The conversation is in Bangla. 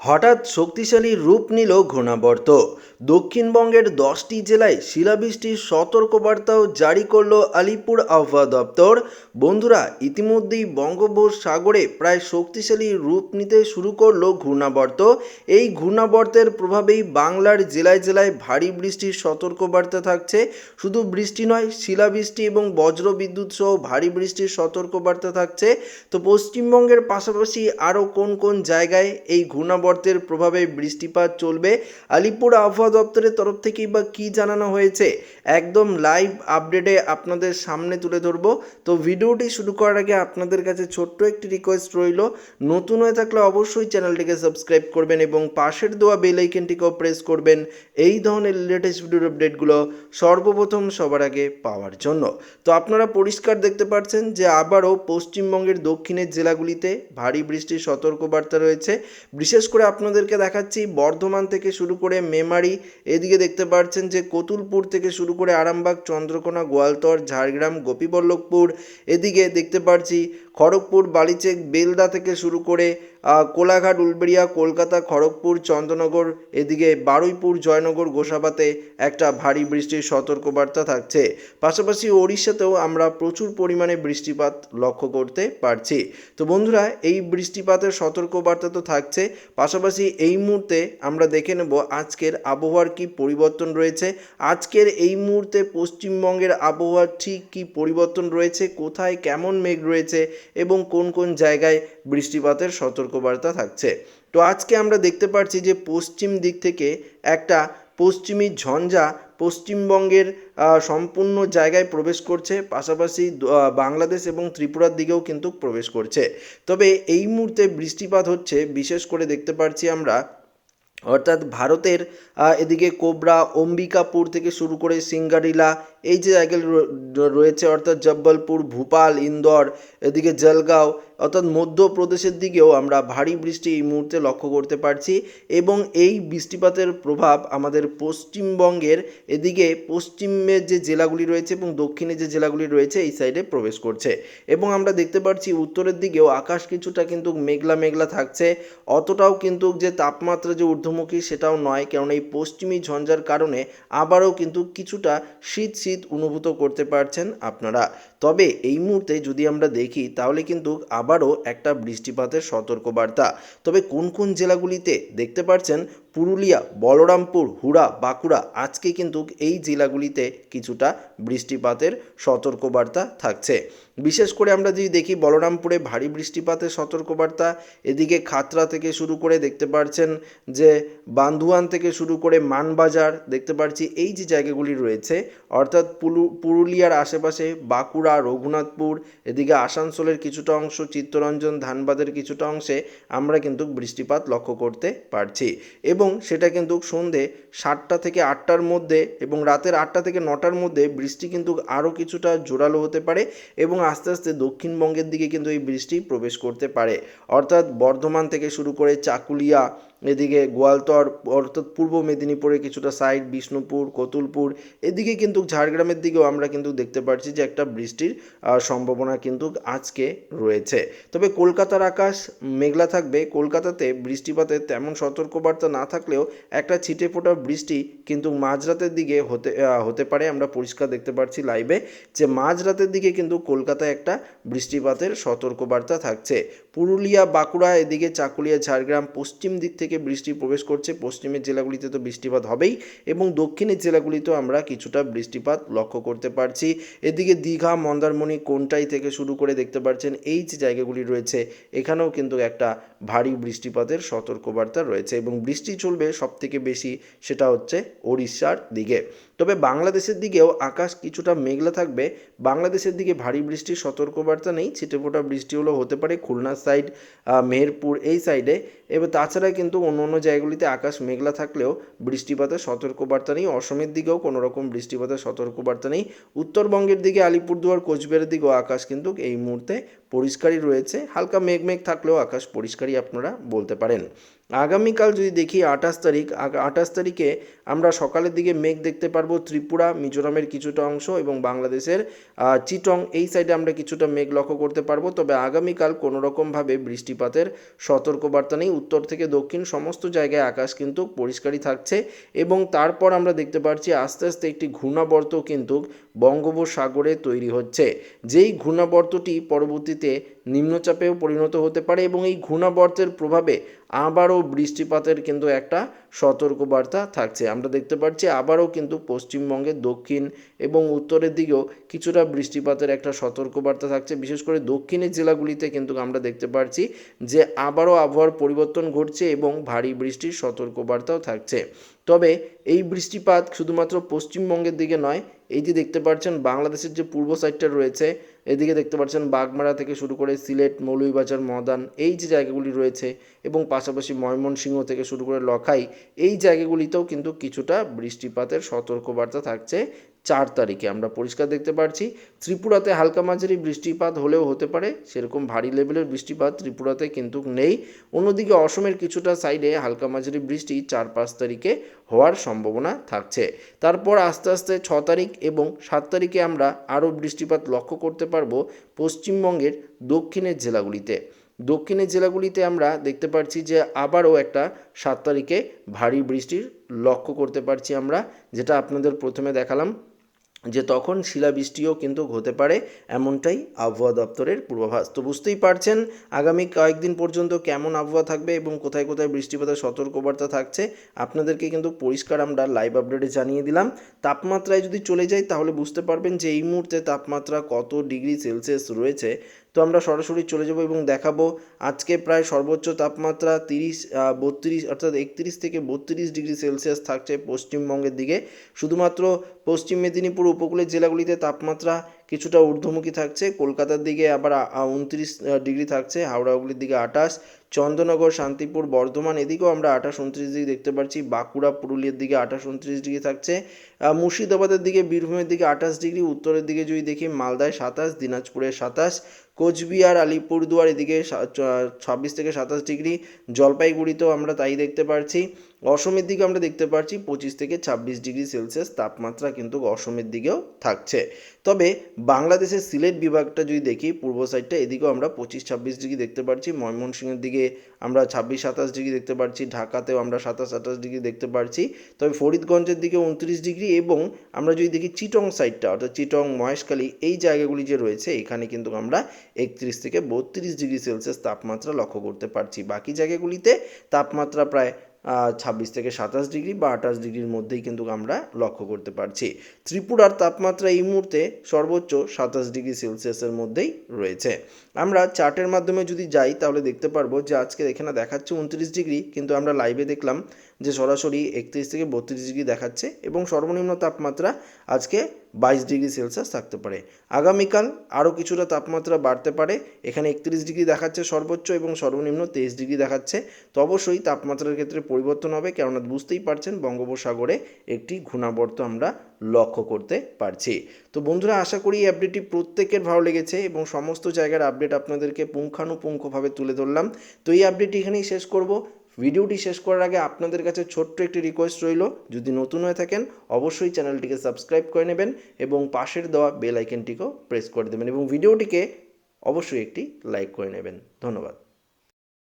হঠাৎ শক্তিশালী রূপ নিল ঘূর্ণাবর্ত। দক্ষিণবঙ্গের দশটি জেলায় শিলাবৃষ্টির সতর্কবার্তাও জারি করল আলিপুর আবহাওয়া দপ্তর। বন্ধুরা, ইতিমধ্যেই বঙ্গোপসাগরে প্রায় শক্তিশালী রূপ নিতে শুরু করল ঘূর্ণাবর্ত। এই ঘূর্ণাবর্তের প্রভাবেই বাংলার জেলায় জেলায় ভারী বৃষ্টির সতর্কবার্তা থাকছে। শুধু বৃষ্টি নয়, শিলাবৃষ্টি এবং বজ্র বিদ্যুৎ সহ ভারী বৃষ্টির সতর্কবার্তা থাকছে। তো পশ্চিমবঙ্গের পাশাপাশি আরও কোন কোন জায়গায় এই ঘূর্ণাবর্তের প্রভাবে বৃষ্টিপাত চলবে। আলিপুর আবহাওয়া দপ্তরের তরফ থেকেই বা কী জানানো হয়েছে, একদম লাইভ আপডেটে আপনাদের সামনে তুলে ধরবো। তো ভিডিওটি শুরু করার আগে আপনাদের কাছে ছোট্ট একটি রিকোয়েস্ট রইল। নতুন হয়ে থাকলে অবশ্যই চ্যানেলটিকে সাবস্ক্রাইব করবেন এবং পাশের দেওয়া বেল আইকনটিকেও প্রেস করবেন। এই ধরনের লেটেস্ট ভিডিওর আপডেটগুলো সর্বপ্রথম সবার আগে পাওয়ার জন্য। তো আপনারা পরিষ্কার দেখতে পাচ্ছেন যে আবারও পশ্চিমবঙ্গের দক্ষিণের জেলাগুলিতে ভারী বৃষ্টির সতর্কবার্তা রয়েছে। বিশেষ করে আপনাদেরকে দেখাচ্ছি, বর্ধমান থেকে শুরু করে মেমারি, এদিকে দেখতে পাচ্ছেন যে কতুলপুর থেকে শুরু করে আরামবাগ, চন্দ্রকোনা, গোয়ালতর, ঝাড়গ্রাম, গোপীবল্লভপুর, এদিকে দেখতে পাচ্ছি খড়গপুর বালিচেক বেলদা থেকে শুরু করে কোলাঘাট, উলবেড়িয়া, কলকাতা, খড়গপুর চন্দ্রনগর এদিকে বারুইপুর, জয়নগর, গোসাবাতে একটা ভারী বৃষ্টির সতর্কবার্তা থাকছে। পাশাপাশি ওড়িশাতেও আমরা প্রচুর পরিমাণে বৃষ্টিপাত লক্ষ্য করতে পারছি। তো বন্ধুরা, এই বৃষ্টিপাতের সতর্কবার্তা তো থাকছে। পাশাপাশি এই মুহূর্তে আমরা দেখে নেব আজকের আবহাওয়ার কি পরিবর্তন রয়েছে। আজকের এই মুহূর্তে পশ্চিমবঙ্গের আবহাওয়ার ঠিক কি পরিবর্তন রয়েছে? কোথায় কেমন মেঘ রয়েছে? এবং কোন কোন জায়গায় বৃষ্টিপাতের সতর্কবার্তা থাকছে। তো আজকে আমরা দেখতে পাচ্ছি যে পশ্চিম দিক থেকে একটা পশ্চিমী ঝঞ্ঝা পশ্চিমবঙ্গের সম্পূর্ণ জায়গায় প্রবেশ করছে। পাশাপাশি বাংলাদেশ এবং ত্রিপুরার দিকেও কিন্তু প্রবেশ করছে। তবে এই মুহূর্তে বৃষ্টিপাত হচ্ছে, বিশেষ করে দেখতে পাচ্ছি আমরা অর্থাৎ ভারতের এদিকে কোবরা, অম্বিকাপুর থেকে শুরু করে সিঙ্গারিলা, এই যে জায়গাগুলো রয়েছে অর্থাৎ জব্বলপুর, ভূপাল, ইন্দোর, এদিকে জলগাঁও, অর্থাৎ মধ্যপ্রদেশের দিকেও আমরা ভারী বৃষ্টি এই মুহূর্তে লক্ষ্য করতে পারছি এবং এই বৃষ্টিপাতের প্রভাব আমাদের পশ্চিমবঙ্গের এদিকে পশ্চিমের যে জেলাগুলি রয়েছে এবং দক্ষিণে যে জেলাগুলি রয়েছে এই সাইডে প্রবেশ করছে এবং আমরা দেখতে পাচ্ছি উত্তরের দিকেও আকাশ কিছুটা কিন্তু মেঘলা মেঘলা থাকছে, অতটাও কিন্তু যে তাপমাত্রা যে ঊর্ধ্বমুখী সেটাও নয় কারণ এই পশ্চিমী ঝঞ্ঝার কারণে আবারও কিন্তু কিছুটা শীত শীত অনুভূত করতে পারছেন আপনারা। তবে এই মুহূর্তে যদি আমরা দেখি, তাহলে কিন্তু আবারও একটা বৃষ্টিপাতের সতর্কবার্তা। তবে কোন কোন জেলাগুলিতে দেখতে পাচ্ছেন পুরুলিয়া, বলরামপুর, হুড়া, বাঁকুড়া, আজকে কিন্তু এই জেলাগুলিতে কিছুটা বৃষ্টিপাতের সতর্কবার্তা থাকছে। বিশেষ করে আমরা যদি দেখি, বলরামপুরে ভারী বৃষ্টিপাতের সতর্কবার্তা। এদিকে খাতরা থেকে শুরু করে দেখতে পাচ্ছেন যে, বান্দুয়ান থেকে শুরু করে মানবাজার দেখতে পাচ্ছি এই যে জায়গাগুলি রয়েছে, অর্থাৎ পুরুলিয়ার আশেপাশে বাঁকুড়া রঘুনাথপুর, এদিকে আসানসোলের কিছুটা অংশ, চিত্তরঞ্জন, ধানবাদের কিছুটা অংশে আমরা কিন্তু বৃষ্টিপাত লক্ষ্য করতে পারছি। এবং সেটা কিন্তু সন্ধে সাতটা থেকে আটটার মধ্যে এবং রাতের আটটা থেকে নটার মধ্যে বৃষ্টি কিন্তু আরও কিছুটা জোরালো হতে পারে এবং আস্তে আস্তে দক্ষিণবঙ্গের দিকে কিন্তু এই বৃষ্টি প্রবেশ করতে পারে। অর্থাৎ বর্ধমান থেকে শুরু করে চাকুলিয়া এদিকে গোয়ালতর, অর্থাৎ পূর্ব মেদিনীপুরে কিছুটা সাইড বিষ্ণুপুর, কতুলপুর, এদিকে কিন্তু ঝাড়গ্রামের দিকেও আমরা কিন্তু দেখতে পাচ্ছি যে একটা বৃষ্টির সম্ভাবনা কিন্তু আজকে রয়েছে। তবে কলকাতার আকাশ মেঘলা থাকবে। কলকাতাতে বৃষ্টিপাতের তেমন সতর্কবার্তা না থাকলেও একটা ছিটে ফোটা বৃষ্টি কিন্তু মাঝরাতের দিকে হতে হতে পারে। আমরা পরিষ্কার দেখতে পাচ্ছি লাইভে যে মাঝরাতের দিকে কিন্তু কলকাতায় একটা বৃষ্টিপাতের সতর্কবার্তা থাকছে। পুরুলিয়া, বাঁকুড়া, এদিকে চাকুলিয়া, ঝাড়গ্রাম, পশ্চিম দিক থেকে বৃষ্টি প্রবেশ করছে। পশ্চিমের জেলাগুলিতে তো বৃষ্টিপাত হবেই এবং দক্ষিণের জেলাগুলিতেও আমরা কিছুটা বৃষ্টিপাত লক্ষ্য করতে পারছি। এদিকে দীঘা, মন্দারমণি কোনটাই থেকে শুরু করে দেখতে পাচ্ছেন এই যে জায়গাগুলি রয়েছে, এখানেও কিন্তু একটা ভারী বৃষ্টিপাতের সতর্কবার্তা রয়েছে এবং বৃষ্টি চলবে সবথেকে বেশি সেটা হচ্ছে ওড়িশার দিকে। তবে বাংলাদেশের দিকেও আকাশ কিছুটা মেঘলা থাকবে। বাংলাদেশের দিকে ভারী বৃষ্টির সতর্কবার্তা নেই। ছিটেফোঁটা বৃষ্টি হলেও হতে পারে খুলনা সাইড মেহেরপুর এই সাইডে। এবার তাছাড়া কিন্তু অন্য অন্য জায়গাগুলিতে আকাশ মেঘলা থাকলেও বৃষ্টিপাতের সতর্কবার্তা নেই। অসমের দিকেও কোনো রকম বৃষ্টিপাতের সতর্কবার্তা নেই। উত্তরবঙ্গের দিকে আলিপুরদুয়ার, কোচবিহারের দিকেও আকাশ কিন্তু এই মুহূর্তে পরিষ্কারই রয়েছে। হালকা মেঘ মেঘ থাকলেও আকাশ পরিষ্কারই আপনারা বলতে পারেন। আগামীকাল যদি দেখি আঠাশ তারিখ আঠাশ তারিখে আমরা সকালের দিকে মেঘ দেখতে পারব ত্রিপুরা, মিজোরামের কিছুটা অংশ এবং বাংলাদেশের চিটং, এই সাইডে আমরা কিছুটা মেঘ লক্ষ্য করতে পারব। তবে আগামীকাল কোনো রকমভাবে বৃষ্টিপাতের সতর্কবার্তা নেই। উত্তর থেকে দক্ষিণ সমস্ত জায়গায় আকাশ কিন্তু পরিষ্কারই থাকছে এবং তারপর আমরা দেখতে পাচ্ছি আস্তে আস্তে একটি ঘূর্ণাবর্ত কিন্তু বঙ্গোপসাগরে তৈরি হচ্ছে। যেই ঘূর্ণাবর্তটি পরবর্তীতে নিম্নচাপেও পরিণত হতে পারে এবং এই ঘূর্ণাবর্তের প্রভাবে আবারও বৃষ্টিপাতের কিন্তু একটা সতর্কবার্তা থাকছে। আমরা দেখতে পাচ্ছি আবারও কিন্তু পশ্চিমবঙ্গের দক্ষিণ এবং উত্তরের দিকেও কিছুটা বৃষ্টিপাতের একটা সতর্কবার্তা থাকছে। বিশেষ করে দক্ষিণের জেলাগুলিতে কিন্তু আমরা দেখতে পাচ্ছি যে আবারও আবহাওয়ার পরিবর্তন ঘটছে এবং ভারী বৃষ্টির সতর্কবার্তাও থাকছে। তবে এই বৃষ্টিপাত শুধুমাত্র পশ্চিমবঙ্গের দিকে নয়, এই যে দেখতে পাচ্ছেন বাংলাদেশের যে পূর্ব সাইডটা রয়েছে এদিকে দেখতে পাচ্ছেন বাগমারা থেকে শুরু করে সিলেট, মৌলভীবাজার, মদান এই যে জায়গাগুলি রয়েছে এবং পাশাপাশি ময়মনসিংহ থেকে শুরু করে লখাই, এই জায়গাগুলিতেও কিন্তু কিছুটা বৃষ্টিপাতের সতর্কবার্তা থাকছে চার তারিখে। আমরা পরিষ্কার দেখতে পাচ্ছি ত্রিপুরাতে হালকা মাঝারি বৃষ্টিপাত হলেও হতে পারে, সেরকম ভারী লেভেলের বৃষ্টিপাত ত্রিপুরাতে কিন্তু নেই। অন্যদিকে অসমের কিছুটা সাইডে হালকা মাঝারি বৃষ্টি চার পাঁচ তারিখে হওয়ার সম্ভাবনা থাকছে। তারপর আস্তে আস্তে ছ তারিখ এবং সাত তারিখে আমরা আরও বৃষ্টিপাত লক্ষ্য করতে পারব পশ্চিমবঙ্গের দক্ষিণের জেলাগুলিতে। দক্ষিণের জেলাগুলিতে আমরা দেখতে পাচ্ছি যে আবারও একটা সাত তারিখে ভারী বৃষ্টির লক্ষ্য করতে পারছি আমরা, যেটা আপনাদের প্রথমে দেখালাম। যে তখন শিলাবৃষ্টিও কিন্তু হতে পারে এমনটাই আবহাওয়া দপ্তরের পূর্বাভাস। তো বুঝতেই পারছেন আগামী কয়েকদিন পর্যন্ত কেমন আবহাওয়া থাকবে এবং কোথায় কোথায় বৃষ্টিপাতের সতর্কবার্তা থাকছে, আপনাদেরকে কিন্তু পরিষ্কার আমরা লাইভ আপডেটে জানিয়ে দিলাম। তাপমাত্রায় যদি চলে যাই তাহলে বুঝতে পারবেন যে এই মুহূর্তে তাপমাত্রা কত ডিগ্রি সেলসিয়াস রয়েছে তো আমরা সরাসরি চলে যাব এবং দেখাবো আজকে প্রায় সর্বোচ্চ তাপমাত্রা তিরিশ বত্রিশ, অর্থাৎ একত্রিশ থেকে বত্রিশ ডিগ্রি সেলসিয়াস থাকছে পশ্চিমবঙ্গের দিকে। শুধুমাত্র পশ্চিম মেদিনীপুর উপকূলের জেলাগুলিতে তাপমাত্রা কিছুটা ঊর্ধ্বমুখী থাকছে। কলকাতার দিকে আবার উনত্রিশ ডিগ্রি থাকছে, হাওড়া হুগলির দিকে আঠাশ চন্দ্রনগর শান্তিপুর, বর্ধমান, এদিকেও আমরা আঠাশ উনত্রিশ ডিগ্রি দেখতে পাচ্ছি। বাঁকুড়া, পুরুলিয়ার দিকে আঠাশ উনত্রিশ ডিগ্রি থাকছে। মুর্শিদাবাদের দিকে, বীরভূমের দিকে আঠাশ ডিগ্রি। উত্তরের দিকে যদি দেখি, মালদায় সাতাশ, দিনাজপুরে সাতাশ, কোচবিহার, আলিপুরদুয়ার এদিকে ছাব্বিশ থেকে সাতাশ ডিগ্রি। জলপাইগুড়িতেও আমরা তাই দেখতে পাচ্ছি অসমের দিকে আমরা দেখতে পাচ্ছি পঁচিশ থেকে ছাব্বিশ ডিগ্রি সেলসিয়াস তাপমাত্রা কিন্তু অসমের দিকেও থাকছে। তবে বাংলাদেশের সিলেট বিভাগটা যদি দেখি, পূর্ব সাইডটা এদিকেও আমরা পঁচিশ ছাব্বিশ ডিগ্রি দেখতে পাচ্ছি ময়মনসিংহের দিকে আমরা ছাব্বিশ সাতাশ ডিগ্রি দেখতে পাচ্ছি ঢাকাতেও আমরা সাতাশ আঠাশ ডিগ্রি দেখতে পাচ্ছি তবে ফরিদগঞ্জের দিকে উনত্রিশ ডিগ্রি এবং আমরা যদি দেখি চিটং সাইডটা, অর্থাৎ চিটং, মহেশখালী, এই জায়গাগুলি যে রয়েছে, এখানে কিন্তু আমরা একত্রিশ থেকে বত্রিশ ডিগ্রি সেলসিয়াস তাপমাত্রা লক্ষ্য করতে পারছি। বাকি জায়গাগুলিতে তাপমাত্রা প্রায় ছাব্বিশ থেকে সাতাশ ডিগ্রি বা আঠাশ ডিগ্রির মধ্যেই কিন্তু আমরা লক্ষ্য করতে পারছি। ত্রিপুরার তাপমাত্রা এই মুহূর্তে সর্বোচ্চ সাতাশ ডিগ্রি সেলসিয়াসের মধ্যেই রয়েছে। আমরা চার্টের মাধ্যমে যদি যাই, তাহলে দেখতে পারব যে আজকে এখানে দেখাচ্ছে উনত্রিশ ডিগ্রি, কিন্তু আমরা লাইভে দেখলাম যে সরাসরি একত্রিশ থেকে বত্রিশ ডিগ্রি দেখাচ্ছে এবং সর্বনিম্ন তাপমাত্রা আজকে বাইশ ডিগ্রি সেলসিয়াস থাকতে পারে। আগামীকাল আরও কিছুটা তাপমাত্রা বাড়তে পারে, এখানে একত্রিশ ডিগ্রি দেখাচ্ছে সর্বোচ্চ এবং সর্বনিম্ন তেইশ ডিগ্রি দেখাচ্ছে। তো অবশ্যই তাপমাত্রার ক্ষেত্রে পরিবর্তন হবে, কেননা বুঝতেই পারছেন বঙ্গোপসাগরে একটি ঘূর্ণাবর্ত আমরা লক্ষ্য করতে পারছি। তো বন্ধুরা, আশা করি এই আপডেটটি প্রত্যেকের ভালো লেগেছে এবং সমস্ত জায়গার আপডেট আপনাদেরকে পুঙ্খানুপুঙ্খভাবে তুলে ধরলাম। তো এই আপডেটটি এখানেই শেষ করব। ভিডিওটি শেষ করার আগে আপনাদের কাছে ছোট্ট একটি রিকোয়েস্ট রইল। যদি নতুন হয়ে থাকেন, অবশ্যই চ্যানেলটিকে সাবস্ক্রাইব করে নেবেন এবং পাশের দেওয়া বেল আইকনটিকেও প্রেস করে দেবেন এবং ভিডিওটিকে অবশ্যই একটি লাইক করে নেবেন। ধন্যবাদ।